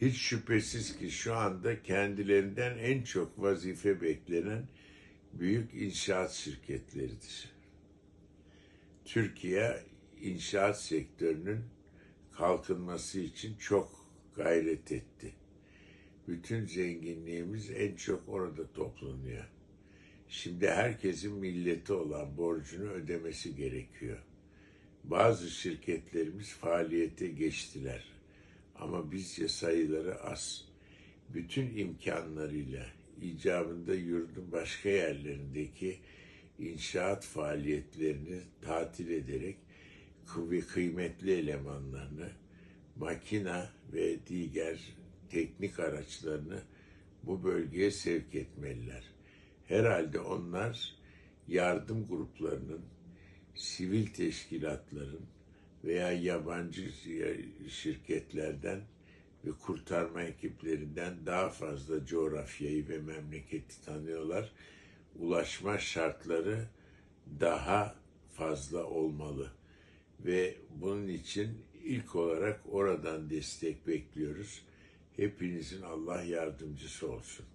Hiç şüphesiz ki şu anda kendilerinden en çok vazife beklenen büyük inşaat şirketleridir. Türkiye inşaat sektörünün kalkınması için çok gayret etti. Bütün zenginliğimiz en çok orada toplanıyor. Şimdi herkesin milleti olan borcunu ödemesi gerekiyor. Bazı şirketlerimiz faaliyete geçtiler. Ama bizce sayıları az. Bütün imkanlarıyla icabında yurdun başka yerlerindeki inşaat faaliyetlerini tatil ederek kıvve kıymetli elemanlarını, makina ve diğer teknik araçlarını bu bölgeye sevk etmeliler. Herhalde onlar yardım gruplarının, sivil teşkilatların veya yabancı şirketlerden ve kurtarma ekiplerinden daha fazla coğrafyayı ve memleketi tanıyorlar. Ulaşma şartları daha fazla olmalı ve bunun için ilk olarak oradan destek bekliyoruz. Hepinizin Allah yardımcısı olsun.